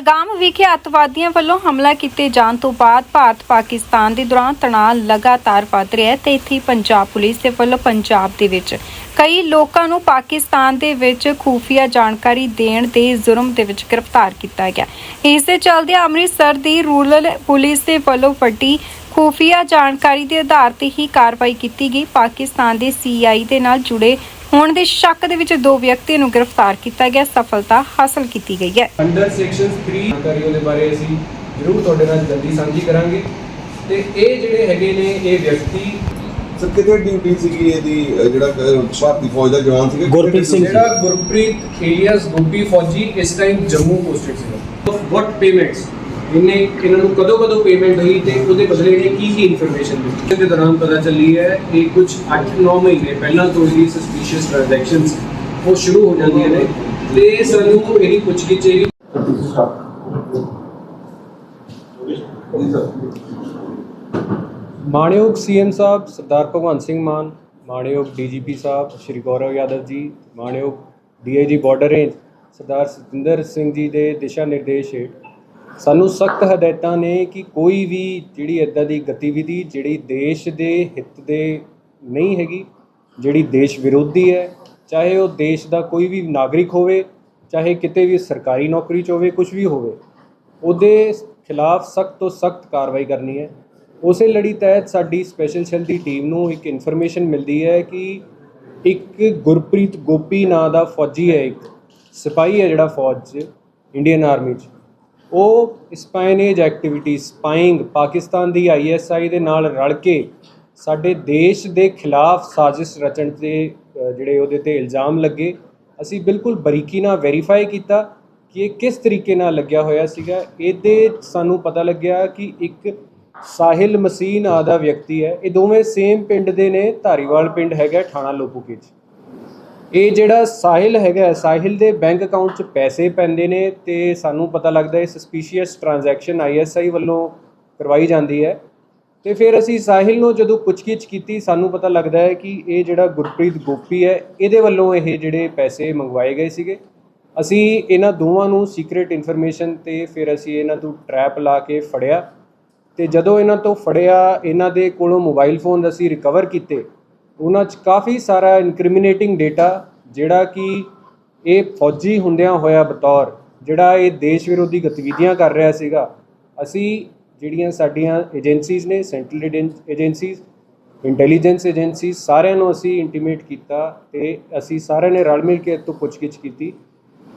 ਪਹਿਲਗਾਮ ਵਿਖੇ ਅੱਤਵਾਦੀਆਂ ਵੱਲੋਂ ਹਮਲਾ ਕੀਤੇ ਜਾਣ ਤੋਂ ਬਾਅਦ ਭਾਰਤ ਪਾਕਿਸਤਾਨ ਦੇ ਦੌਰਾਨ ਤਣਾਅ ਲਗਾਤਾਰ ਵਧ ਰਿਹਾ ਹੈ ਤੇ ਇੱਥੇ ਪੰਜਾਬ ਪੁਲਿਸ ਦੇ ਵੱਲੋਂ ਪੰਜਾਬ ਦੇ ਵਿੱਚ ਕਈ ਲੋਕਾਂ ਨੂੰ ਪਾਕਿਸਤਾਨ ਦੇ ਵਿੱਚ ਖੂਫੀਆ ਜਾਣਕਾਰੀ ਦੇਣ ਦੇ ਜੁਰਮ ਦੇ ਵਿੱਚ ਗ੍ਰਿਫਤਾਰ ਕੀਤਾ ਗਿਆ। ਇਸ ਦੇ ਚਲਦੇ ਅੰਮ੍ਰਿਤਸਰ ਦੀ ਰੂਰਲ ਪੁਲਿਸ ਦੇ ਵੱਲੋਂ ਵੱਡੀ ਖੂਫੀਆ ਜਾਣਕਾਰੀ ਦੇ ਆਧਾਰ ਤੇ ਹੀ ਕਾਰਵਾਈ ਕੀਤੀ ਗਈ। ਪਾਕਿਸਤਾਨ ਦੇ ਸੀਆਈ ਦੇ ਨਾਲ ਜੁੜੇ ਹੋਣ ਦੇ ਸ਼ੱਕ ਦੇ ਵਿੱਚ ਦੋ ਵਿਅਕਤੀਆਂ ਨੂੰ ਗ੍ਰਿਫਤਾਰ ਕੀਤਾ ਗਿਆ ਸਫਲਤਾ ਹਾਸਲ ਕੀਤੀ ਗਈ ਹੈ। ਅੰਡਰ ਸੈਕਸ਼ਨ 3 ਜਾਣਕਾਰੀ ਉਹਦੇ ਬਾਰੇ ਅਸੀਂ ਜ਼ਰੂਰ ਤੁਹਾਡੇ ਨਾਲ ਜਲਦੀ ਸਾਂਝੀ ਕਰਾਂਗੇ। ਤੇ ਇਹ ਜਿਹੜੇ ਹੈਗੇ ਨੇ ਇਹ ਵਿਅਕਤੀ ਸਰ ਕਿਤੇ ਡਿਊਟੀ ਸੀਗੀ ਇਹਦੀ ਅਹ ਜਿਹੜਾ ਅਹ ਭਾਰਤੀ ਫੌਜ ਦਾ ਜਵਾਨ ਸੀਗਾ? ਗੁਰਪ੍ਰੀਤ ਸਿੰਘ। ਜਿਹੜਾ ਗੁਰਪ੍ਰੀਤ ਏਲੀਅਸ ਗੋਪੀ ਫੌਜੀ ਇਸ ਟਾਈਮ ਜੰਮੂ ਪੋਸਟਡ ਸੀਗਾ। ਵਾਟ ਪੇਮੈਂਟਸ ਇਹਨੇ ਇਹਨਾਂ ਨੂੰ ਕਦੋਂ ਕਦੋਂ ਪੇਮੈਂਟ ਹੋਈ ਤੇ ਉਹਦੇ ਬਦਲੇ ਇਹਨੇ ਕੀ ਕੀ ਇਨਫੋਰਮੇਸ਼ਨ ਦਿੱਤੀ? ਇਹਦੇ ਦੌਰਾਨ ਪਤਾ ਚੱਲੀ ਹੈ ਇਹ ਕੁਝ 8-9 ਮਹੀਨੇ ਪਹਿਲਾਂ ਤੋਂ ਇਹਦੀ ਸਸਪੀਸ਼ੀਅਸ ਟ੍ਰਾਂਜੈਕਸ਼ਨਸ ਉਹ ਸ਼ੁਰੂ ਹੋ ਜਾਂਦੀਆਂ ਨੇ। ਤੇ ਸਾਨੂੰ ਇਹਦੀ ਪੁੱਛਗਿੱਛ ਇਹ ਜੀ ਸਰ ਮਾਣਯੋਗ ਸੀਐਮ ਸਾਹਿਬ ਸਰਦਾਰ ਭਗਵੰਤ ਸਿੰਘ ਮਾਨ ਮਾਣਯੋਗ ਡੀਜੀਪੀ ਸਾਹਿਬ ਸ਼੍ਰੀ ਗੌਰਵ ਯਾਦਵ ਜੀ ਮਾਣਯੋਗ ਡੀਆਈਜੀ ਬਾਰਡਰ ਰੇਂਜ ਸਰਦਾਰ ਸਤਿੰਦਰ ਸਿੰਘ ਜੀ ਦੇ ਦਿਸ਼ਾ ਨਿਰਦੇਸ਼ ਹੇਠ ਸਾਨੂੰ ਸਖਤ ਹਦਾਇਤਾਂ ਨੇ ਕਿ ਕੋਈ ਵੀ ਜਿਹੜੀ ਇਦਾਂ ਦੀ ਗਤੀਵਿਧੀ ਜਿਹੜੀ ਦੇਸ਼ ਦੇ ਹਿੱਤ ਦੇ ਨਹੀਂ ਹੈਗੀ, ਜਿਹੜੀ ਦੇਸ਼ ਵਿਰੋਧੀ ਹੈ, ਚਾਹੇ ਉਹ ਦੇਸ਼ ਦਾ ਕੋਈ ਵੀ ਨਾਗਰਿਕ ਹੋਵੇ, ਚਾਹੇ ਕਿਤੇ ਵੀ ਸਰਕਾਰੀ ਨੌਕਰੀ 'ਚ ਹੋਵੇ ਕੁਝ ਵੀ ਹੋਵੇ, ਉਹਦੇ ਖਿਲਾਫ ਸਖਤ ਤੋਂ ਸਖਤ ਕਾਰਵਾਈ ਕਰਨੀ ਹੈ। ਉਸੇ ਲੜੀ ਤਹਿਤ ਸਾਡੀ ਸਪੈਸ਼ਲ ਸੈੱਲ ਦੀ ਟੀਮ ਨੂੰ ਇੱਕ ਇਨਫੋਰਮੇਸ਼ਨ ਮਿਲਦੀ ਹੈ ਕਿ ਇੱਕ ਗੁਰਪ੍ਰੀਤ ਗੋਪੀ ਨਾਂ ਦਾ ਫੌਜੀ ਹੈ ਇੱਕ, ਸਿਪਾਹੀ ਹੈ ਜਿਹੜਾ ਫੌਜ 'ਚ ਇੰਡੀਅਨ ਆਰਮੀ 'ਚ। ਉਹ ਸਪਾਈਨੇਜ ਐਕਟੀਵਿਟੀ ਸਪਾਈਂਗ ਪਾਕਿਸਤਾਨ ਦੀ ਆਈਐਸਆਈ ਦੇ ਨਾਲ ਰਲ ਕੇ ਸਾਡੇ ਦੇਸ਼ ਦੇ ਖਿਲਾਫ ਸਾਜ਼ਿਸ਼ ਰਚਣ ਦੇ ਜਿਹੜੇ ਉਹਦੇ ਤੇ ਇਲਜ਼ਾਮ ਲੱਗੇ। ਅਸੀਂ ਬਿਲਕੁਲ ਬਰੀਕੀ ਨਾਲ ਵੈਰੀਫਾਈ ਕੀਤਾ ਕਿ ਇਹ ਕਿਸ ਤਰੀਕੇ ਨਾਲ ਲੱਗਿਆ ਹੋਇਆ ਸੀਗਾ। ਇਹਦੇ ਸਾਨੂੰ ਪਤਾ ਲੱਗਿਆ ਕਿ ਇੱਕ ਸਾਹਿਲ ਮਸੀਹ ਨਾਂ ਦਾ ਵਿਅਕਤੀ ਹੈ। ਇਹ ਦੋਵੇਂ ਸੇਮ ਪਿੰਡ ਦੇ ਨੇ। ਧਾਰੀਵਾਲ ਪਿੰਡ ਹੈਗਾ, ਥਾਣਾ ਲੋਪੂਕੇ 'ਚ ਇਹ ਜਿਹੜਾ ਸਾਹਿਲ ਹੈਗਾ ਸਾਹਿਲ ਦੇ ਬੈਂਕ ਅਕਾਊਂਟ 'ਚ ਪੈਸੇ ਪੈਂਦੇ ਨੇ ਤੇ ਸਾਨੂੰ ਪਤਾ ਲੱਗਦਾ ਹੈ ਸਸਪੀਸ਼ੀਅਸ ਟ੍ਰਾਂਜੈਕਸ਼ਨ ਆਈਐਸਆਈ ਵੱਲੋਂ ਕਰਵਾਈ ਜਾਂਦੀ ਹੈ। ਤੇ ਫਿਰ ਅਸੀਂ ਸਾਹਿਲ ਨੂੰ ਜਦੋਂ ਪੁੱਛਗਿੱਛ ਕੀਤੀ, ਸਾਨੂੰ ਪਤਾ ਲੱਗਦਾ ਹੈ ਕਿ ਇਹ ਜਿਹੜਾ ਗੁਰਪ੍ਰੀਤ ਗੋਪੀ ਹੈ, ਇਹਦੇ ਵੱਲੋਂ ਇਹ ਜਿਹੜੇ ਪੈਸੇ ਮੰਗਵਾਏ ਗਏ ਸੀਗੇ। ਅਸੀਂ ਇਹਨਾਂ ਦੋਵਾਂ ਨੂੰ ਸੀਕ੍ਰੀਟ ਇਨਫੋਰਮੇਸ਼ਨ ਤੇ ਫਿਰ ਅਸੀਂ ਇਹਨਾਂ ਤੋਂ ਟਰੈਪ ਲਾ ਕੇ ਫੜਿਆ। ਤੇ ਜਦੋਂ ਇਹਨਾਂ ਤੋਂ ਫੜਿਆ, ਇਹਨਾਂ ਦੇ ਕੋਲੋਂ ਮੋਬਾਈਲ ਫੋਨ ਅਸੀਂ ਰਿਕਵਰ ਕੀਤੇ ਉਹਨਾਂ 'ਚ ਕਾਫੀ ਸਾਰਾ ਇਨਕ੍ਰਿਮੀਨੇਟਿੰਗ ਡੇਟਾ ਜਿਹੜਾ ਕਿ ਇਹ ਫੌਜੀ ਹੁੰਦਿਆਂ ਹੋਇਆ ਬਤੌਰ, ਜਿਹੜਾ ਇਹ ਦੇਸ਼ ਵਿਰੋਧੀ ਗਤੀਵਿਧੀਆਂ ਕਰ ਰਿਹਾ ਸੀਗਾ। ਅਸੀਂ ਜਿਹੜੀਆਂ ਸਾਡੀਆਂ ਏਜੰਸੀਜ਼ ਨੇ ਸੈਂਟਰਲ ਏਜੰਸੀਜ਼ ਇੰਟੈਲੀਜੈਂਸ ਏਜੰਸੀ ਸਾਰਿਆਂ ਨੂੰ ਅਸੀਂ ਇੰਟੀਮੇਟ ਕੀਤਾ ਤੇ ਅਸੀਂ ਸਾਰਿਆਂ ਨੇ ਰਲ ਮਿਲ ਕੇ ਇਹ ਤੋਂ ਪੁੱਛਗਿੱਛ ਕੀਤੀ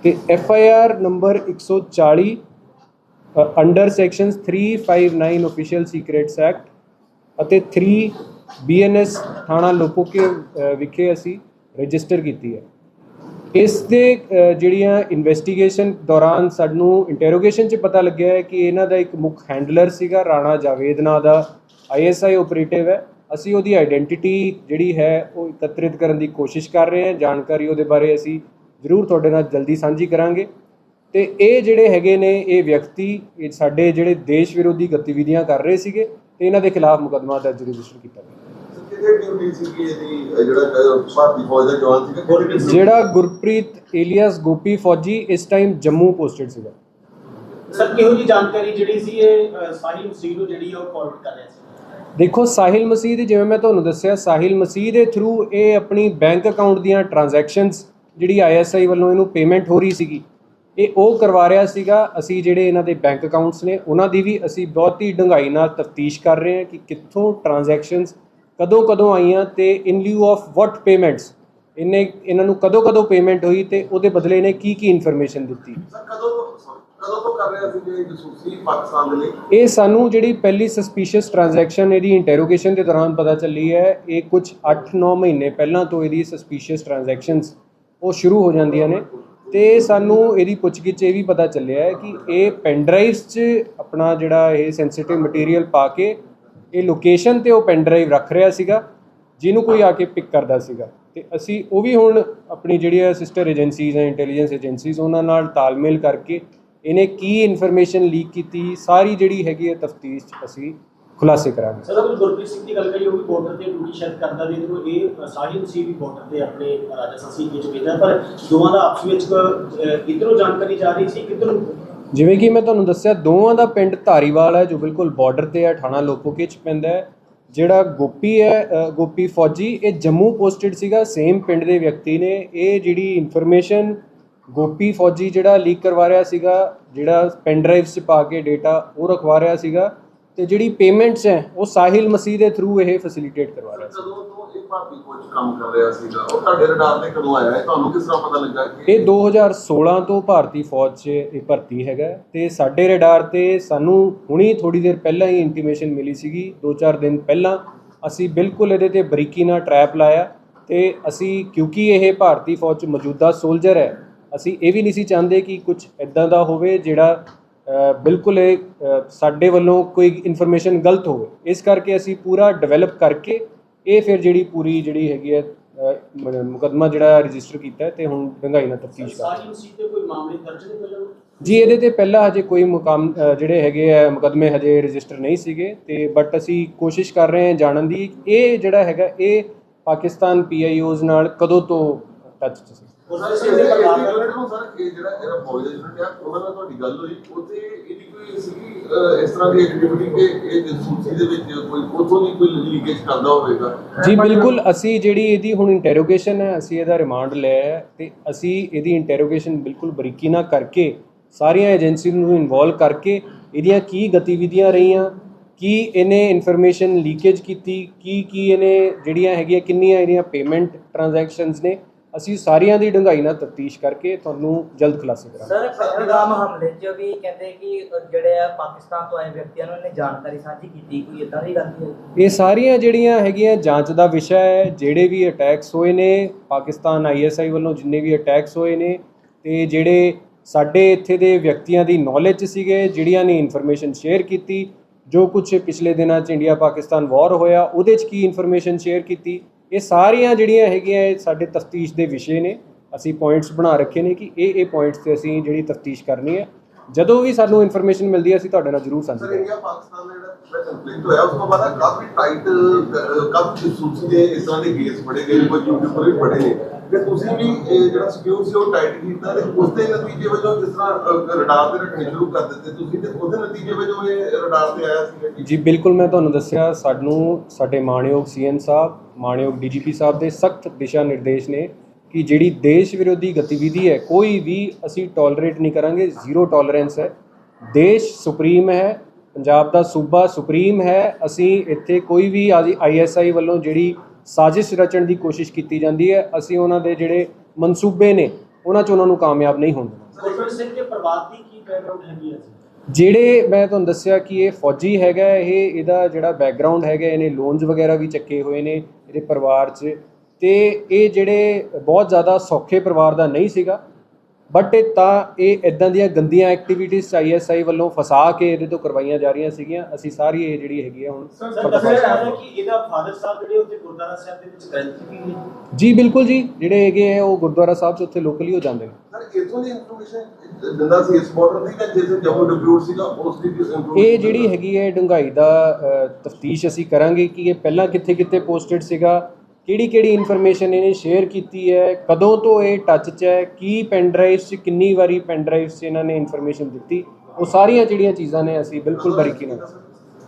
ਤੇ F I R number 140 under sections 359 official secrets act ਅਤੇ 3 ਬੀਐਨਐਸ ਥਾਣਾ ਲੋਪੋਕੇ ਵਿਖੇ ਅਸੀਂ ਰਜਿਸਟਰ ਕੀਤੀ ਹੈ। ਇਸ ਦੇ ਜਿਹੜੀਆਂ ਇਨਵੈਸਟੀਗੇਸ਼ਨ ਦੌਰਾਨ ਸਾਨੂੰ ਇੰਟਰੋਗੇਸ਼ਨ 'ਚ ਪਤਾ ਲੱਗਿਆ ਹੈ ਕਿ ਇਹਨਾਂ ਦਾ ਇੱਕ ਮੁੱਖ ਹੈਂਡਲਰ ਸੀਗਾ, ਰਾਣਾ ਜਾਵੇਦ ਨਾਂ ਦਾ ਆਈਐਸਆਈ ਆਪਰੇਟਿਵ ਹੈ। ਅਸੀਂ ਉਹਦੀ ਆਇਡੈਂਟੀਟੀ ਜਿਹੜੀ ਹੈ, ਉਹ ਇਕੱਤਰਿਤ ਕਰਨ ਦੀ ਕੋਸ਼ਿਸ਼ ਕਰ ਰਹੇ ਹਾਂ। ਜਾਣਕਾਰੀ ਉਹਦੇ ਬਾਰੇ ਅਸੀਂ ਜ਼ਰੂਰ ਤੁਹਾਡੇ ਨਾਲ ਜਲਦੀ ਸਾਂਝੀ ਕਰਾਂਗੇ। ਤੇ ਇਹ ਜਿਹੜੇ ਹੈਗੇ ਨੇ, ਇਹ ਵਿਅਕਤੀ, ਇਹ ਸਾਡੇ ਜਿਹੜੇ ਦੇਸ਼ ਵਿਰੋਧੀ ਗਤੀਵਿਧੀਆਂ ਕਰ ਰਹੇ ਸੀਗੇ ਤੇ ਇਹਨਾਂ ਦੇ ਖਿਲਾਫ ਮੁਕੱਦਮਾ ਦਰਜ ਰਜਿਸਟਰ ਕੀਤਾ ਗਿਆ। ਜਿਹੜਾ ਅਹ ਭਾਰਤੀ ਫੌਜ ਦਾ ਜਵਾਨ ਸੀਗਾ ਗੁਰਪ੍ਰੀਤ ਸਿੰਘ। ਜਿਹੜਾ ਗੁਰਪ੍ਰੀਤ ਏਲੀਅਸ ਗੋਪੀ ਫੌਜੀ ਇਸ ਟਾਈਮ ਜੰਮੂ ਪੋਸਟਡ ਸੀਗਾ। ਸਰ ਕਿਹੋ ਜੀ ਜਾਣਕਾਰੀ ਜਿਹੜੀ ਸੀ ਇਹ ਸਾਹਿਲ ਮਸੀਹ ਨੂੰ ਜਿਹੜੀ ਉਹ ਫਾਰਵਰਡ ਕਰ ਰਿਹਾ ਸੀ? ਦੇਖੋ ਸਾਹਿਲ ਮਸੀਹ ਦੀ ਜਿਵੇਂ ਮੈਂ ਤੁਹਾਨੂੰ ਦੱਸਿਆ ਸਾਹਿਲ ਮਸੀਹ ਦੇ ਥਰੂ ਇਹ ਆਪਣੀ ਬੈਂਕ ਅਕਾਊਂਟ ਦੀਆਂ ਟ੍ਰਾਂਜੈਕਸ਼ਨਸ ਜਿਹੜੀ ਆਈਐਸਆਈ ਵੱਲੋਂ ਇਹਨੂੰ ਪੇਮੈਂਟ ਹੋ ਰਹੀ ਸੀਗੀ। ਇਹ ਉਹ ਕਰਵਾ ਰਿਹਾ ਸੀਗਾ ਅਸੀਂ ਜਿਹੜੇ ਇਹਨਾਂ ਦੇ ਬੈਂਕ ਅਕਾਊਂਟਸ ਨੇ ਉਹਨਾਂ ਦੀ ਵੀ ਅਸੀਂ ਬਹੁਤ ਹੀ ਡੂੰਘਾਈ ਨਾਲ ਤਫਤੀਸ਼ ਕਰ ਰਹੇ ਹਾਂ ਕਿ ਕਿੱਥੋਂ ਟ੍ਰਾਂਜੈਕਸ਼ਨਸ ਕਦੋਂ ਕਦੋਂ ਆਈਆਂ ਤੇ in lieu of what payments ਇਹਨੇ ਇਹਨਾਂ ਨੂੰ ਕਦੋਂ ਕਦੋਂ ਪੇਮੈਂਟ ਹੋਈ ਤੇ ਉਹਦੇ ਬਦਲੇ ਇਹਨੇ ਕੀ ਕੀ ਇਨਫੋਰਮੇਸ਼ਨ ਦਿੱਤੀ? ਸਰ ਕਦੋਂ ਤੋਂ ਕਦੋਂ ਤੋਂ ਕਰ ਰਿਹਾ ਸੀ ਜੇ ਜਸੂਸੀ ਪਾਕਿਸਤਾਨ ਦੇ ਲਈ? ਇਹ ਸਾਨੂੰ ਜਿਹੜੀ ਪਹਿਲੀ ਸਸਪੀਸ਼ੀਅਸ ਟ੍ਰਾਂਜੈਕਸ਼ਨ ਇਹਦੀ ਇੰਟਰੋਗੇਸ਼ਨ ਦੇ ਦੌਰਾਨ ਪਤਾ ਚੱਲੀ ਹੈ ਇਹ ਕੁਝ 8-9 ਮਹੀਨੇ ਪਹਿਲਾਂ ਤੋਂ ਇਹਦੀ ਸਸਪੀਸ਼ੀਅਸ ਟ੍ਰਾਂਜੈਕਸ਼ਨਸ ਉਹ ਸ਼ੁਰੂ ਹੋ ਜਾਂਦੀਆਂ ਨੇ। ਤੇ ਸਾਨੂੰ ਇਹਦੀ ਪੁੱਛਗਿੱਛ ਇਹ ਵੀ ਪਤਾ ਚੱਲਿਆ ਹੈ ਕਿ ਇਹ ਪੈਨ ਡਰਾਈਵਸ 'ਚ ਆਪਣਾ ਜਿਹੜਾ ਇਹ ਸੈਂਸਿਟਿਵ ਮਟੀਰੀਅਲ ਪਾ ਕੇ ਇਹ ਲੋਕੇਸ਼ਨ ਤੇ ਉਹ ਪੈਨ ਡਰਾਈਵ ਰੱਖ ਰਿਹਾ ਸੀਗਾ, ਜਿਹਨੂੰ ਕੋਈ ਆ ਕੇ ਪਿਕ ਕਰਦਾ ਸੀਗਾ। ਤੇ ਅਸੀਂ ਉਹ ਵੀ ਹੁਣ ਆਪਣੀ ਜਿਹੜੀਆਂ ਸਿਸਟਰ ਏਜੰਸੀਜ਼ ਹੈ ਇੰਟੈਲੀਜੈਂਸ ਏਜੰਸੀਜ਼ ਉਹਨਾਂ ਨਾਲ ਤਾਲਮੇਲ ਕਰਕੇ ਇਹਨੇ ਕੀ ਇਨਫੋਰਮੇਸ਼ਨ ਲੀਕ ਕੀਤੀ, ਸਾਰੀ ਜਿਹੜੀ ਹੈਗੀ ਹੈ ਤਫਤੀਸ਼ ਅਸੀਂ ਖੁਲਾਸੇ ਕਰਾਂਗੇ। ਸਰ ਅਗਰ ਗੁਰਪ੍ਰੀਤ ਸਿੰਘ ਦੀ ਗੱਲ ਕਰੀਏ ਉਹ ਵੀ ਬਾਰਡਰ ਤੇ ਡਿਊਟੀ ਸ਼ਾਇਦ ਕਰਦਾ ਦੇ ਨੂੰ ਇਹ ਸਾਹਿਲ ਮਸੀਹ ਵੀ ਬਾਰਡਰ ਤੇ ਆਪਣੇ ਰਾਜਸਥਾਨ ਸੀ ਵਿੱਚ ਪਰ ਦੋਵਾਂ ਦਾ ਆਪਸ ਵਿੱਚ ਇਧਰੋਂ ਜਾਣਕਾਰੀ ਜਾ ਰਹੀ ਸੀ ਕਿਧਰੋਂ? ਜਿਵੇਂ ਕਿ ਮੈਂ ਤੁਹਾਨੂੰ ਦੱਸਿਆ ਦੋਵਾਂ ਦਾ ਪਿੰਡ ਧਾਰੀਵਾਲ ਹੈ ਜੋ ਬਿਲਕੁਲ ਬਾਰਡਰ ਤੇ ਹੈ ਥਾਣਾ ਲੋਪੋਕੇ ਚ ਪੈਂਦਾ ਹੈ। ਜਿਹੜਾ ਗੋਪੀ ਹੈ ਗੋਪੀ ਫੌਜੀ ਇਹ ਜੰਮੂ ਪੋਸਟਡ ਸੀਗਾ ਸੇਮ ਪਿੰਡ ਦੇ ਵਿਅਕਤੀ ਨੇ। ਇਹ ਜਿਹੜੀ ਇਨਫੋਰਮੇਸ਼ਨ ਗੋਪੀ ਫੌਜੀ ਜਿਹੜਾ ਲੀਕ ਕਰਵਾ ਰਿਹਾ ਸੀਗਾ ਜਿਹੜਾ ਪੈਨ ਡਰਾਈਵਸ 'ਚ ਪਾ ਕੇ ਡਾਟਾ ਉਹ ਰਖਵਾ ਰਿਹਾ ਸੀਗਾ। ਤੇ ਜਿਹੜੀ ਪੇਮੈਂਟਸ ਹੈ ਉਹ ਸਾਹਿਲ ਮਸੀਹ ਦੇ ਥਰੂ ਇਹ ਫੈਸਿਲਿਟੇਟ ਕਰਵਾ ਰਿਹਾ ਸੀ ਕਦੋਂ ਤੋਂ ਇਹ ਭਾਰਤੀ ਫੌਜ ਕੰਮ ਕਰ ਰਿਹਾ ਸੀਗਾ? ਉਹ ਤੁਹਾਡੇ ਰਡਾਰ ਤੇ ਕਦੋਂ ਆਇਆ? ਹੈ ਤੁਹਾਨੂੰ ਕਿਸ ਤਰ੍ਹਾਂ ਪਤਾ ਲੱਗਾ ਕਿ ਇਹ 2016 ਤੋਂ ਭਾਰਤੀ ਫੌਜ 'ਚ ਇਹ ਭਰਤੀ ਹੈਗਾ ਤੇ ਸਾਡੇ ਰਡਾਰ ਤੇ ਸਾਨੂੰ ਹੁਣੀ ਥੋੜੀ ਦੇਰ ਪਹਿਲਾਂ ਹੀ ਇੰਟੀਮੇਸ਼ਨ ਮਿਲੀ ਸੀਗੀ। 2-4 ਦਿਨ ਪਹਿਲਾਂ ਅਸੀਂ ਬਿਲਕੁਲ ਇਹਦੇ ਤੇ ਬਰੀਕੀ ਨਾਲ ਟਰੈਪ ਲਾਇਆ ਤੇ ਅਸੀਂ ਕਿਉਂਕਿ ਇਹ ਭਾਰਤੀ ਫੌਜ 'ਚ ਮੌਜੂਦਾ ਸੋਲਜਰ ਹੈ ਅਸੀਂ ਇਹ ਵੀ ਨਹੀਂ ਸੀ ਚਾਹੁੰਦੇ ਕਿ ਕੁਝ ਇਦਾਂ ਦਾ ਹੋਵੇ ਜਿਹੜਾ ਬਿਲਕੁਲ ਇਹ ਸਾਡੇ ਵੱਲੋਂ ਕੋਈ ਇਨਫੋਰਮੇਸ਼ਨ ਗਲਤ ਹੋਵੇ। ਇਸ ਕਰਕੇ ਅਸੀਂ ਪੂਰਾ ਡਿਵੈਲਪ ਕਰਕੇ ਇਹ ਫਿਰ ਜਿਹੜੀ ਪੂਰੀ ਜਿਹੜੀ ਹੈਗੀ ਹੈ ਮੁਕਦਮਾ ਜਿਹੜਾ ਰਜਿਸਟਰ ਕੀਤਾ ਤੇ ਹੁਣ ਡੰਗਾਈ ਨਾਲ ਤਫਤੀਸ਼ ਕਰ ਰਹੇ ਹਾਂ। ਸਾਰੀ ਮਸੀਹ ਤੇ ਕੋਈ ਮਾਮਲੇ ਦਰਜ ਨਹੀਂ ਹੋਏ ਜੀ ਇਹਦੇ ਤੇ ਪਹਿਲਾਂ ਹਜੇ ਕੋਈ ਮੁਕਾਮ ਜਿਹੜੇ ਹੈਗੇ ਆ ਮੁਕਦਮੇ ਹਜੇ ਰਜਿਸਟਰ ਨਹੀਂ ਸੀਗੇ ਤੇ ਬਟ ਅਸੀਂ ਕੋਸ਼ਿਸ਼ ਕਰ ਰਹੇ ਹਾਂ ਜਾਣਨ ਦੀ। ਇਹ ਜਿਹੜਾ ਹੈਗਾ ਇਹ ਪਾਕਿਸਤਾਨ ਪੀਆਈਓਜ਼ ਨਾਲ ਕਦੋਂ ਤੋਂ ਟੱਚ 'ਚ ਸੀ ਉਸ ਸਰ ਦੇ ਇਹ ਸਿੱਧੇ ਪਰਿਵਾਰ ਦਾ ਯੂਨਿਟ ਨੂੰ ਸਰ ਇਹ ਜਿਹੜਾ ਇਹਦਾ ਫੌਜ ਦਾ ਯੂਨਿਟ ਆ ਉਹਨਾਂ ਨਾਲ ਤੁਹਾਡੀ ਗੱਲ ਹੋਈ। ਉੱਥੇ ਇਹਦੀ ਕੋਈ ਸੀਗੀ ਅਹ, ਇਸ ਤਰ੍ਹਾਂ ਦੀ ਐਕਟੀਵਿਟੀ ਕਿ ਇਹ ਜਸੂਸੀ ਦੇ ਵਿੱਚ ਕੋਈ ਉਥੋਂ ਦੀ ਕੋਈ ਲੀਕੇਜ ਕਰਦਾ ਹੋਵੇਗਾ? ਜੀ ਬਿਲਕੁਲ। ਅਸੀਂ ਜਿਹੜੀ ਇਹਦੀ ਹੁਣ ਇੰਟਰੋਗੇਸ਼ਨ ਹੈ ਅਸੀਂ ਇਹਦਾ ਰਿਮਾਂਡ ਲਿਆ ਹੈ ਤੇ ਅਸੀਂ ਇਹਦੀ ਇੰਟਰੋਗੇਸ਼ਨ ਬਿਲਕੁਲ ਬਰੀਕੀ ਨਾਲ ਕਰਕੇ ਸਾਰੀਆਂ ਏਜੰਸੀ ਨੂੰ ਇਨਵੋਲਵ ਕਰਕੇ ਇਹਦੀਆਂ ਕੀ ਗਤੀਵਿਧੀਆਂ ਰਹੀਆਂ ਕੀ ਇਹਨੇ ਇਨਫੋਰਮੇਸ਼ਨ ਲੀਕੇਜ ਕੀਤੀ ਕੀ ਕੀ ਇਹਨੇ ਜਿਹੜੀਆਂ ਹੈਗੀਆਂ ਕਿੰਨੀਆਂ ਇਹਦੀਆਂ ਪੇਮੈਂਟ ਟ੍ਰਾਂਜੈਕਸ਼ਨਸ ਨੇ ਅਸੀਂ ਸਾਰੀਆਂ ਦੀ ਡੂੰਘਾਈ ਨਾਲ ਤਫਤੀਸ਼ ਕਰਕੇ ਤੁਹਾਨੂੰ ਜਲਦ ਖੁਲਾਸੇ ਕਰਾਂਗੇ। ਸਰ ਪਹਿਲਗਾਮ ਹਮਲੇ 'ਚ ਵੀ ਕਹਿੰਦੇ ਕਿ ਜਿਹੜੇ ਆ ਪਾਕਿਸਤਾਨ ਤੋਂ ਆਏ ਵਿਅਕਤੀਆਂ ਨੂੰ ਇਹਨੇ ਜਾਣਕਾਰੀ ਸਾਂਝੀ ਕੀਤੀ ਕੋਈ ਇਦਾਂ ਦੀ ਗੱਲ ਨਹੀਂ ਇਹ ਸਾਰੀਆਂ ਜਿਹੜੀਆਂ ਹੈਗੀਆਂ ਜਾਂਚ ਦਾ ਵਿਸ਼ਾ ਹੈ ਜਿਹੜੇ ਵੀ ਅਟੈਕਸ ਹੋਏ ਨੇ ਪਾਕਿਸਤਾਨ ਆਈਐਸਆਈ ਵੱਲੋਂ ਜਿੰਨੇ ਵੀ ਅਟੈਕਸ ਹੋਏ ਨੇ ਤੇ ਜਿਹੜੇ ਸਾਡੇ ਇੱਥੇ ਦੇ ਵਿਅਕਤੀਆਂ ਦੀ ਨੌਲੇਜ ਸੀਗੇ ਜਿਹੜੀਆਂ ਨੇ ਇਨਫੋਰਮੇਸ਼ਨ ਸ਼ੇਅਰ ਕੀਤੀ ਜੋ ਕੁਝ ਪਿਛਲੇ ਦਿਨਾਂ 'ਚ ਇੰਡੀਆ ਪਾਕਿਸਤਾਨ ਵਾਰ ਹੋਇਆ ਉਹਦੇ 'ਚ ਕੀ ਇਨਫੋਰਮੇਸ਼ਨ ਸ਼ੇਅਰ ਕੀਤੀ ਇਹ ਸਾਰੀਆਂ ਜਿਹੜੀਆਂ ਹੈਗੀਆਂ ਇਹ ਸਾਡੇ ਤਫਤੀਸ਼ ਦੇ ਵਿਸ਼ੇ ਨੇ। ਅਸੀਂ ਪੁਆਇੰਟਸ ਬਣਾ ਰੱਖੇ ਨੇ ਕਿ ਇਹ ਇਹ ਪੁਆਇੰਟਸ ਤੇ ਅਸੀਂ ਜਿਹੜੀ ਤਫਤੀਸ਼ ਕਰਨੀ ਹੈ। ਜਦੋਂ ਵੀ ਸਾਨੂੰ ਇਨਫੋਰਮੇਸ਼ਨ ਮਿਲਦੀ ਹੈ ਅਸੀਂ ਤੁਹਾਡੇ ਨਾਲ ਜ਼ਰੂਰ ਸਾਂਝੀ ਕਰਾਂਗੇ। ਇੰਡੀਆ ਪਾਕਿਸਤਾਨ ਦਾ ਜਿਹੜਾ ਕੰਫਲਿਕਟ ਹੋਇਆ ਉਸ ਤੋਂ ਬਾਅਦ ਕਾਫੀ ਟਾਈਟ ਕਾਫੀ ਜਸੂਸੀ ਦੇ ਇਸ ਤਰ੍ਹਾਂ ਦੇ ਕੇਸ ਫੜੇ ਗਏ ਕੋਈ ਯੂਟਿਊਬਰ ਵੀ ਫੜੇ ਨੇ। ਤੇ ਤੁਸੀਂ ਵੀ, ਇਹ ਜਿਹੜਾ ਸਿਕਿਉਰ ਸੀ, ਉਹ ਟਾਈਟ ਕੀਤਾ ਤੇ ਉਸ ਦੇ ਨਤੀਜੇ ਵਜੋਂ ਜਿਸ ਤਰ੍ਹਾਂ ਰਡਾਰ ਤੇ ਰੱਖਣੇ ਸ਼ੁਰੂ ਕਰ ਦਿੱਤੇ ਤੁਸੀਂ ਤੇ ਉਹਦੇ ਨਤੀਜੇ ਵਜੋਂ ਇਹ ਰਡਾਰ ਤੇ ਆਇਆ ਸੀ ਜੀ ਬਿਲਕੁਲ ਮੈਂ ਤੁਹਾਨੂੰ ਦੱਸਿਆ, ਸਾਨੂੰ, ਸਾਡੇ ਮਾਣਯੋਗ ਸੀਐਨ ਸਾਹਿਬ, ਮਾਣਯੋਗ ਡੀਜੀਪੀ ਸਾਹਿਬ ਦੇ ਸਖਤ ਦਿਸ਼ਾ ਨਿਰਦੇਸ਼ ਨੇ ਕਿ ਜਿਹੜੀ ਦੇਸ਼ ਵਿਰੋਧੀ ਗਤੀਵਿਧੀ ਹੈ, ਕੋਈ ਵੀ ਅਸੀਂ ਟੋਲਰੇਟ ਨਹੀਂ ਕਰਾਂਗੇ ਜ਼ੀਰੋ ਟੋਲਰੈਂਸ ਹੈ। ਦੇਸ਼ ਸੁਪਰੀਮ ਹੈ, ਪੰਜਾਬ ਦਾ ਸੂਬਾ ਸੁਪਰੀਮ ਹੈ, ਅਸੀਂ ਇੱਥੇ ਕੋਈ ਵੀ ਆਈਐਸਆਈ ਵੱਲੋਂ ਜਿਹੜੀ ਸਾਜ਼ਿਸ਼ ਰਚਣ ਦੀ ਕੋਸ਼ਿਸ਼ ਕੀਤੀ ਜਾਂਦੀ ਹੈ। ਅਸੀਂ ਉਹਨਾਂ ਦੇ ਜਿਹੜੇ ਮਨਸੂਬੇ ਨੇ ਉਹਨਾਂ 'ਚ ਉਹਨਾਂ ਨੂੰ ਕਾਮਯਾਬ ਨਹੀਂ ਹੋਣ ਦੇਣਾ। ਗੁਰਪ੍ਰੀਤ ਸਿੰਘ ਦੇ ਪਰਿਵਾਰ ਦੀ ਕੀ ਬੈਕਗ੍ਰਾਉਂਡ ਹੈਗੀ ਹੈ ਜੀ? ਜਿਹੜੇ ਮੈਂ ਤੁਹਾਨੂੰ ਦੱਸਿਆ ਕਿ ਇਹ ਫੌਜੀ ਹੈਗਾ ਇਹ ਇਹਦਾ ਜਿਹੜਾ ਬੈਕਗ੍ਰਾਉਂਡ ਹੈਗਾ ਇਹਨੇ ਲੋਨਸ ਵਗੈਰਾ ਵੀ ਚੱਕੇ ਹੋਏ ਨੇ ਇਹਦੇ ਪਰਿਵਾਰ 'ਚ। ਤੇ ਇਹ ਜਿਹੜੇ ਬਹੁਤ ਜ਼ਿਆਦਾ ਸੌਖੇ ਪਰਿਵਾਰ ਦਾ ਨਹੀਂ ਸੀਗਾ। ਬਟ ਇਹ ਤਾਂ ਇਹ ਇਦਾਂ ਦੀਆਂ ਗੰਦੀਆਂ ਐਕਟੀਵਿਟੀਜ਼ ਆਈਐਸਆਈ ਵੱਲੋਂ ਫਸਾ ਕੇ ਇਹਦੇ ਤੋਂ ਕਰਵਾਈਆਂ ਜਾ ਰਹੀਆਂ ਸੀਗੀਆਂ। ਅਸੀਂ ਸਾਰੀ ਇਹ ਜਿਹੜੀ ਹੈਗੀ ਆ ਹੁਣ ਸਰ ਪਰਦਾਫਾਸ਼ ਦੱਸਿਆ ਜਾ ਕਰ ਰਹੇ ਰਿਹਾ ਕਿ ਇਹਦਾ ਫਾਦਰ ਸਾਹਿਬ ਜਿਹੜੇ ਉੱਥੇ ਗੁਰਦੁਆਰਾ ਸਾਹਿਬ ਦੇ ਵਿੱਚ ਗ੍ਰੰਥੀ ਵੀ ਨੇ ਜੀ ਬਿਲਕੁਲ ਜੀ। ਜਿਹੜੇ ਹੈਗੇ ਆ ਉਹ ਗੁਰਦੁਆਰਾ ਸਾਹਿਬ 'ਚ ਉੱਥੇ ਲੋਕਲੀ ਹੋ ਜਾਂਦੇ ਨੇ। ਸਰ ਇਥੋਂ ਦੀ ਇਨਫੋਰਮੇਸ਼ਨ ਦਿੰਦਾ ਸੀ ਇਸ ਬਾਰਡਰ ਦੀ ਜਾਂ ਜਿਸ ਜੰਮੂ ਡਿਪਿਊਟ ਸੀਗਾ ਉਸ ਦੀ information ਇਹ ਜਿਹੜੀ ਹੈਗੀ ਹੈ ਡੂੰਘਾਈ ਦਾ ਤਫਤੀਸ਼ ਅਸੀਂ ਕਰਾਂਗੇ ਕਿ ਇਹ ਪਹਿਲਾਂ ਕਿੱਥੇ ਕਿੱਥੇ ਪੋਸਟਡ ਸੀਗਾ। ਕਿਹੜੀ ਕਿਹੜੀ ਇਨਫੋਰਮੇਸ਼ਨ ਇਹਨੇ ਸ਼ੇਅਰ ਕੀਤੀ ਹੈ ਕਦੋਂ ਤੋਂ ਇਹ ਟੱਚ 'ਚ ਹੈ ਕੀ ਪੈਨ ਡਰਾਈਵਸ 'ਚ ਕਿੰਨੀ ਵਾਰੀ ਪੈਨ ਡਰਾਈਵਸ 'ਚ ਇਹਨਾਂ ਨੇ ਇਨਫੋਰਮੇਸ਼ਨ ਦਿੱਤੀ? ਉਹ ਸਾਰੀਆਂ ਜਿਹੜੀਆਂ ਚੀਜ਼ਾਂ ਨੇ ਅਸੀਂ ਬਿਲਕੁਲ ਬਰੀਕੀ ਨਾਲ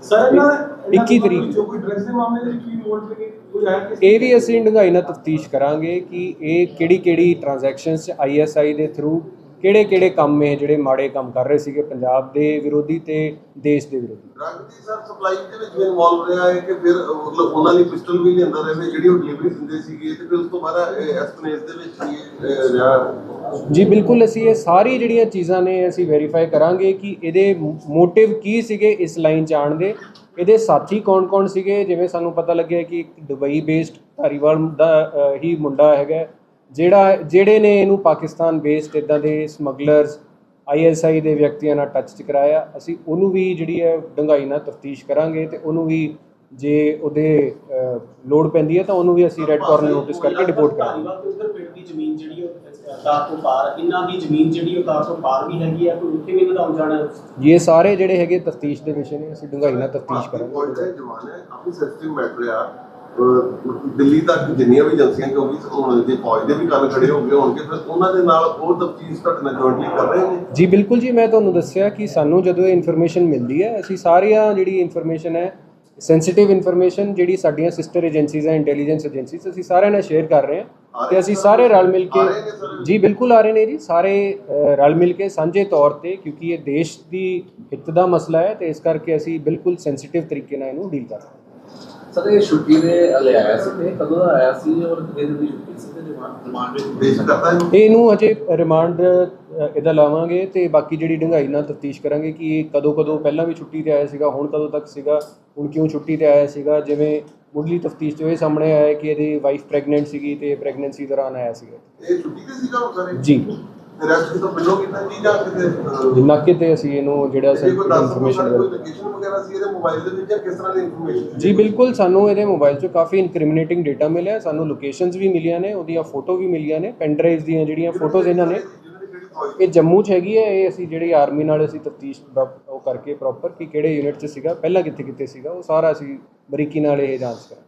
ਸਰ ਇਹਨਾਂ 21 ਤਰੀਕ। ਜੋ ਕੋਈ ਡਰੱਗਸ ਦੇ ਮਾਮਲੇ ਦੇ ਵਿੱਚ ਵੀ ਇਨਵੋਲਵ ਲੱਗੇ ਕੋਈ ਆਇਆ ਕਿ ਇਹ ਵੀ ਅਸੀਂ ਡੂੰਘਾਈ ਨਾਲ ਤਫਤੀਸ਼ ਕਰਾਂਗੇ ਕਿ ਇਹ ਕਿਹੜੀ ਕਿਹੜੀ ਟ੍ਰਾਂਜੈਕਸ਼ਨਸ ਆਈਐਸਆਈ ਦੇ ਥਰੂ ਕਿਹੜੇ ਕਿਹੜੇ ਕੰਮ ਇਹ ਜਿਹੜੇ ਮਾੜੇ ਕੰਮ ਕਰ ਰਹੇ ਸੀਗੇ ਪੰਜਾਬ ਦੇ ਵਿਰੋਧੀ ਤੇ ਦੇਸ਼ ਦੇ ਵਿਰੋਧੀ? ਡਰੱਗ ਦੀ ਸਰ ਸਪਲਾਈ ਦੇ ਵਿੱਚ ਵੀ ਇਨਵੋਲਵ ਰਿਹਾ ਹੈ ਕਿ ਫਿਰ ਅਹ, ਮਤਲਬ ਉਹਨਾਂ ਲਈ ਪਿਸਟਲ ਵੀ ਲਿਆਂਦਾ ਰਹੇ ਜਿਹੜੀ ਉਹ ਡਿਲੀਵਰੀ ਦਿੰਦੇ ਸੀਗੇ ਤੇ ਫਿਰ ਉਸ ਤੋਂ ਬਾਅਦ ਐਸਪਨੇਸ ਦੇ ਵਿੱਚ ਵੀ ਇਹ, ਅਹ, ਰਿਹਾ ਜੀ ਬਿਲਕੁਲ ਅਸੀਂ ਇਹ ਸਾਰੀ ਜਿਹੜੀਆਂ ਚੀਜ਼ਾਂ ਨੇ ਅਸੀਂ ਵੈਰੀਫਾਈ ਕਰਾਂਗੇ ਕਿ ਇਹਦੇ ਮੋਟਿਵ ਕੀ ਸੀਗੇ ਇਸ ਲਾਈਨ 'ਚ ਆਉਣ ਦੇ। ਇਹਦੇ ਸਾਥੀ ਕੌਣ-ਕੌਣ ਸੀਗੇ? ਜਿਵੇਂ ਸਾਨੂੰ ਪਤਾ ਲੱਗਿਆ ਕਿ ਇੱਕ ਦੁਬਈ ਬੇਸਡ ਧਾਰੀਵਾਲ ਦਾ ਹੀ ਮੁੰਡਾ ਹੈਗਾ ਜਿਹੜਾ ਜਿਹੜੇ ਨੇ ਇਹਨੂੰ ਪਾਕਿਸਤਾਨ ਬੇਸਡ ਇਦਾਂ ਦੇ ਸਮਗਲਰਸ ਆਈਐਸਆਈ ਦੇ ਵਿਅਕਤੀਆਂ ਨਾਲ ਟੱਚ 'ਚ ਕਰਾਇਆ ਅਸੀਂ ਉਹਨੂੰ ਵੀ ਜਿਹੜੀ ਹੈ ਡੰਗਾਈ ਨਾਲ ਤਫਤੀਸ਼ ਕਰਾਂਗੇ ਤੇ ਉਹਨੂੰ ਵੀ ਜੇ ਉਹਦੇ ਲੋੜ ਪੈਂਦੀ ਹੈ ਤਾਂ ਉਹਨੂੰ ਵੀ ਅਸੀਂ ਰੈੱਡ ਕਾਰਨਰ ਨੋਟਿਸ ਕਰਕੇ ਡਿਪੋਰਟ ਕਰਾਂਗੇ। ਉਧਰ ਪਿੰਡ ਦੀ ਜ਼ਮੀਨ ਜਿਹੜੀ ਉਹ ਦਾਰ ਤੋਂ ਪਾਰ ਇਹਨਾਂ ਦੀ ਜ਼ਮੀਨ ਜਿਹੜੀ ਉਹ ਦਾਰ ਤੋਂ ਪਾਰ ਵੀ ਹੈਗੀ ਆ ਕੋਈ ਉੱਥੇ ਵੀ ਵਧਾਉਣ ਜਾਣਾ ਹੈ। ਇਹ ਸਾਰੇ ਜਿਹੜੇ ਹੈਗੇ ਤਫਤੀਸ਼ ਦੇ ਵਿਸ਼ੇ ਨੇ ਅਸੀਂ ਡੰਗਾਈ ਨਾਲ ਤਫਤੀਸ਼ ਕਰਾਂਗੇ। ਦੇ ਜਵਾਨ ਹੈ ਕਾਫੀ ਸੈਂਸਿਟਿਵ ਮੈਟਰ ਆ। ਦਿੱਲੀ ਤੱਕ ਜਿੰਨੀਆਂ ਵੀ ਏਜੰਸੀਆਂ ਕਿਉਂਕਿ ਹੁਣ ਜੇ ਫੌਜ ਦੇ ਵੀ ਕੰਨ ਖੜੇ ਹੋ ਗਏ ਹੋਣਗੇ ਫਿਰ ਉਹਨਾਂ ਦੇ ਨਾਲ ਉਹ ਤਫਤੀਸ਼ ਨਾਲ ਜੁਆਇੰਟਲੀ ਕਰ ਰਹੇ ਨੇ? ਜੀ ਬਿਲਕੁਲ ਜੀ ਮੈਂ ਤੁਹਾਨੂੰ ਦੱਸਿਆ ਕਿ ਸਾਨੂੰ ਜਦੋਂ ਇਹ ਇਨਫੋਰਮੇਸ਼ਨ ਮਿਲਦੀ ਹੈ ਅਸੀਂ ਸਾਰੀਆਂ ਜਿਹੜੀ ਇਨਫੋਰਮੇਸ਼ਨ ਹੈ ਸੈਂਸਿਟਿਵ ਇਨਫੋਰਮੇਸ਼ਨ ਜਿਹੜੀ ਸਾਡੀਆਂ ਸਿਸਟਰ ਏਜੰਸੀਜ਼ ਹੈ ਇੰਟੈਲੀਜੈਂਸ ਏਜੰਸੀਜ਼ ਅਸੀਂ ਸਾਰਿਆਂ ਨਾਲ ਸ਼ੇਅਰ ਕਰ ਰਹੇ ਹਾਂ ਤੇ ਅਸੀਂ ਸਾਰੇ ਰਲ ਮਿਲ ਕੇ? ਜੀ ਬਿਲਕੁਲ ਆ ਰਹੇ ਨੇ ਜੀ ਸਾਰੇ ਰਲ ਮਿਲ ਕੇ ਸਾਂਝੇ ਤੌਰ ਤੇ ਕਿਉਂਕਿ ਇਹ ਦੇਸ਼ ਦੀ ਹਿੱਤ ਦਾ ਮਸਲਾ ਹੈ ਤੇ ਇਸ ਕਰਕੇ ਅਸੀਂ ਬਿਲਕੁਲ ਸੈਂਸਿਟਿਵ ਤਰੀਕੇ ਨਾਲ ਇਹਨੂੰ ਡੀਲ ਕਰ ਰਹੇ ਹਾਂ। ਸਰ ਇਹ ਛੁੱਟੀ ਦੇ ਲੈ ਆਇਆ ਸੀ ਤੇ ਕਦੋਂ ਦਾ ਆਇਆ ਸੀ ਔਰ ਕਿੰਨੇ ਦਿਨ ਦੀ ਛੁੱਟੀ ਸੀ ਤੇ ਰਿਮਾਂਡ ਰਿਮਾਂਡ ਵਿੱਚ ਪੇਸ਼ ਕਰਤਾ ਇਹਨੂੰ ਇਹ ਇਹਨੂੰ ਅਜੇ ਰਿਮਾਂਡ ਇਹਦਾ ਲਾਵਾਂਗੇ ਤੇ ਬਾਕੀ ਜਿਹੜੀ ਡੂੰਘਾਈ ਨਾਲ ਤਫਤੀਸ਼ ਕਰਾਂਗੇ ਕਿ ਇਹ ਕਦੋਂ ਕਦੋਂ ਪਹਿਲਾਂ ਵੀ ਛੁੱਟੀ ਤੇ ਆਇਆ ਸੀਗਾ ਹੁਣ ਕਦੋਂ ਤੱਕ ਸੀਗਾ ਹੁਣ ਕਿਉਂ ਛੁੱਟੀ ਤੇ ਆਇਆ ਸੀਗਾ ਜਿਵੇਂ ਮੁੱਢਲੀ ਤਫਤੀਸ਼ 'ਚ ਇਹ ਸਾਹਮਣੇ ਆਇਆ ਕਿ ਇਹਦੀ ਵਾਈਫ ਪ੍ਰੈਗਨੈਂਟ ਸੀਗੀ ਤੇ ਪ੍ਰੈਗਨੈਂਸੀ ਦੌਰਾਨ ਆਇਆ ਸੀਗਾ। ਇਹ ਛੁੱਟੀ ਤੇ ਸੀਗਾ ਉਹ ਸਾਰੇ? ਜੀ। ਰੈਸਟ ਕੀਤਾ ਜੀ ਜਾਂ ਕਿਤੇ ਅਹ, ਨਾਕੇ ਤੇ ਅਸੀਂ ਇਹਨੂੰ ਜਿਹੜਾ ਸਕੋ ਇਨਫੋਰਮੇਸ਼ਨ ਵਗੈਰਾ ਸੀ ਇਹਦੇ ਮੋਬਾਈਲ ਦੇ ਵਿੱਚ ਜਾਂ ਕਿਸ ਤਰ੍ਹਾਂ ਦੀ ਇਨਫੋਰਮੇਸ਼ਨ ਜੀ ਬਿਲਕੁਲ ਸਾਨੂੰ ਇਹਦੇ ਮੋਬਾਈਲ 'ਚੋਂ ਕਾਫੀ ਇਨਕ੍ਰਿਮੀਨੇਟਿੰਗ ਡਾਟਾ ਮਿਲਿਆ। ਸਾਨੂੰ ਲੋਕੇਸ਼ਨਸ ਵੀ ਮਿਲੀਆਂ ਨੇ ਉਹਦੀਆਂ ਫੋਟੋ ਵੀ ਮਿਲੀਆਂ ਨੇ ਪੈਨ ਡਰਾਈਵਸ ਦੀਆਂ ਜਿਹੜੀਆਂ ਫੋਟੋਜ਼ ਇਹਨਾਂ ਨੇ। ਇਹ ਜੰਮੂ 'ਚ ਹੈਗੀ ਹੈ ਇਹ ਅਸੀਂ ਜਿਹੜੀ ਆਰਮੀ ਨਾਲ ਅਸੀਂ ਤਫਤੀਸ਼ ਉਹ ਕਰਕੇ ਪ੍ਰੋਪਰ ਕਿ ਕਿਹੜੇ ਯੂਨਿਟ 'ਚ ਸੀਗਾ ਪਹਿਲਾਂ ਕਿੱਥੇ ਕਿੱਥੇ ਸੀਗਾ ਉਹ ਸਾਰਾ ਅਸੀਂ ਬਰੀਕੀ ਨਾਲ ਇਹ ਜਾਂਚ ਕਰਾਂਗੇ।